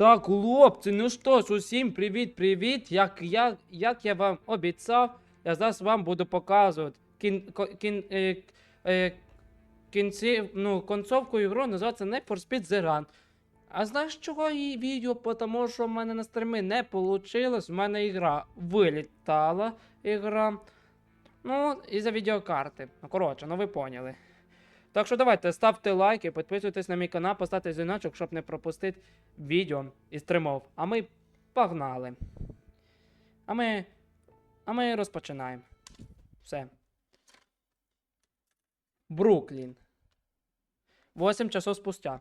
Так, хлопці, ну що ж, усім привіт-привіт. Як я, як я вам обіцяв, я зараз вам буду показувати кін, кін, е, е, кінці, ну, концовку ігру називається Need for Speed The Run. А знаєш чого її відео? Тому що в мене на стрімі не вийшло, в мене ігра вилітала ігра. Ну, із-за відеокарти. Ну, коротше, ну ви поняли. Так що давайте ставте лайки, підписуйтесь на мій канал, поставте дзвіночок, щоб не пропустити відео і стримов. А ми погнали. А ми. А ми розпочинаємо. Все. Бруклін. 8 часов спустя.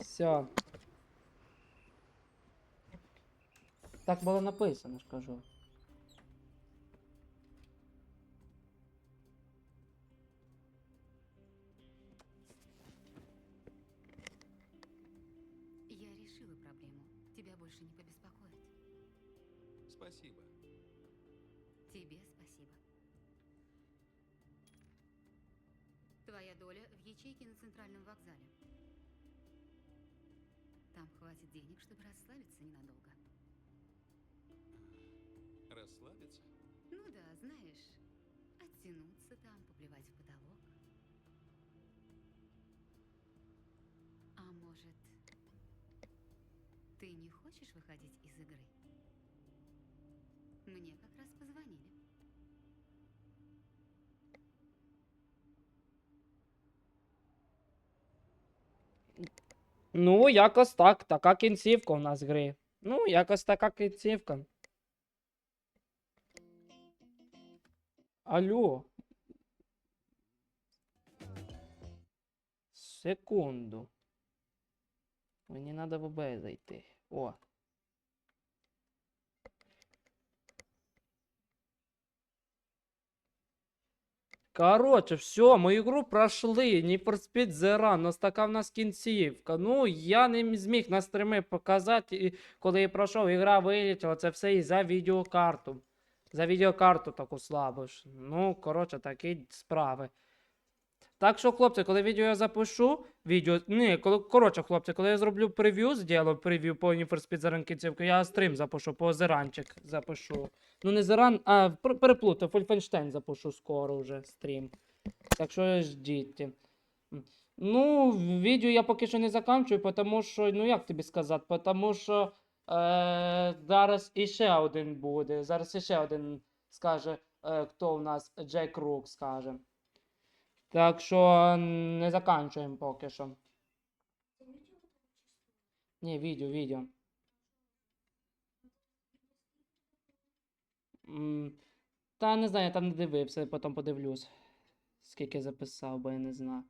Все. Так було написано, ж кажу. Я решила проблему. Тебя больше не побеспокоит. Спасибо. Тебе спасибо. Твоя доля в ячейке на центральном вокзале. Там хватит денег, чтобы расслабиться ненадолго. Расслабиться? Ну да, знаешь, оттянуться там, поплевать в потолок. А может, ты не хочешь выходить из игры? Мне как раз позвонили. Ну, якось так. Така кінцівка у нас гри. Ну, якось така кінцівка. Алло. Секунду. Мені треба в ОБ зайти. О. Короче, все, ми ігру пройшли. Не for зера. Ось така в нас кінцівка. Ну, я не зміг на стрими показати, і коли я пройшов, ігра вилітіла, це все і за відеокарту. За відеокарту таку слабу ж. Ну, коротше, такі справи. Так що, хлопці, коли відео я запишу, відео. Ні, коли, коротше, хлопці, коли я зроблю прев'ю, зроблю прев'ю по Speed The Run я стрім запишу, по Зеранчик запишу. Ну, не Зеран, а пер- переплутав, Фольфенштейн запишу скоро вже стрім. Так що ждіть. Ну, відео я поки що не заканчую, тому що, ну як тобі сказати, тому що е, зараз іще один буде. Зараз іще один скаже, е, хто у нас Джек Рук скаже. Так що не заканчуємо поки що. Ні, відео, відео. Та не знаю, я там не дивився, потім подивлюсь. Скільки записав, бо я не знаю.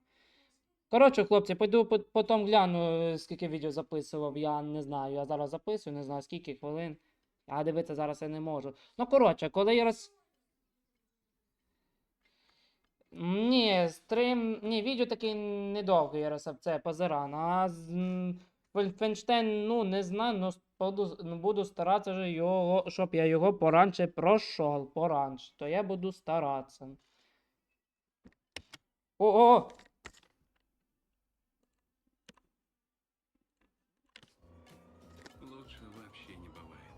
Коротше, хлопці, пойду потім гляну, скільки відео записував. Я не знаю. Я зараз записую, не знаю скільки хвилин. А дивитися зараз я не можу. Ну, коротше, коли я роз. Ні, стрім. Ні, відео таке недовге, Ярослав, це позиран. А з м, Фольфенштейн, ну, не знаю, ну, буду, ну, буду старатися, же його, щоб я його поранше пройшов. Поранше. То я буду старатися. О-о! Лучше вообще не бывает.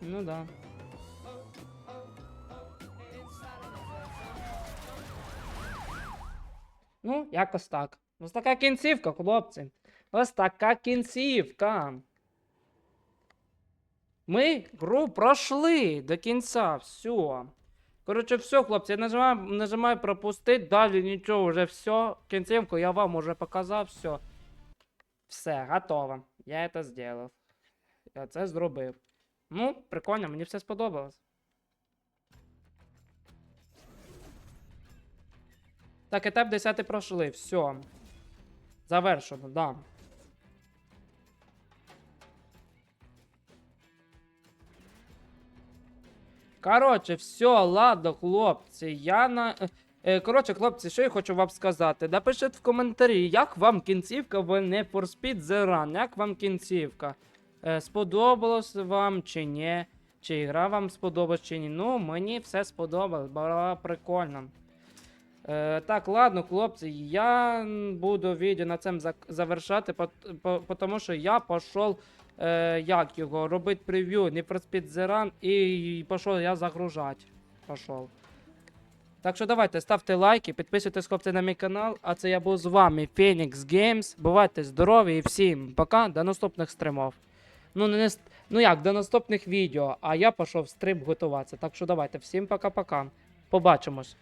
Ну да. Ну, якось так. Ось така кінцівка, хлопці. Ось така кінцівка. Ми гру пройшли до кінця. Все. Коротше, все, хлопці, я нажимаю, нажимаю пропустити, далі нічого вже все. Кінцівку я вам уже показав, все. Все, готово. Я це зробив. Я це зробив. Ну, прикольно, мені все сподобалось. Так, етап 10 пройшли, все. Завершено, да. Коротше, все, ладно, хлопці. Я на. е, Е, коротше, хлопці, що я хочу вам сказати. Напишіть в коментарі, як вам кінцівка в Need for Speed The Run, як вам кінцівка? Е, сподобалось вам чи ні? чи гра вам сподобалась, чи ні. Ну, мені все сподобалось, було прикольно. Е, так, ладно, хлопці, я буду відео на цим завершати, тому що я пішов, е, як його, робити прев'ю Need for Speed і пішов я загружати. Пішов. Так що давайте, ставте лайки, підписуйтесь, хлопці, на мій канал. А це я був з вами, Phoenix Games. Бувайте здорові і всім пока, до наступних стримів. Ну, не, ну як, до наступних відео, а я пішов стрим готуватися. Так що давайте, всім пока-пока. Побачимось.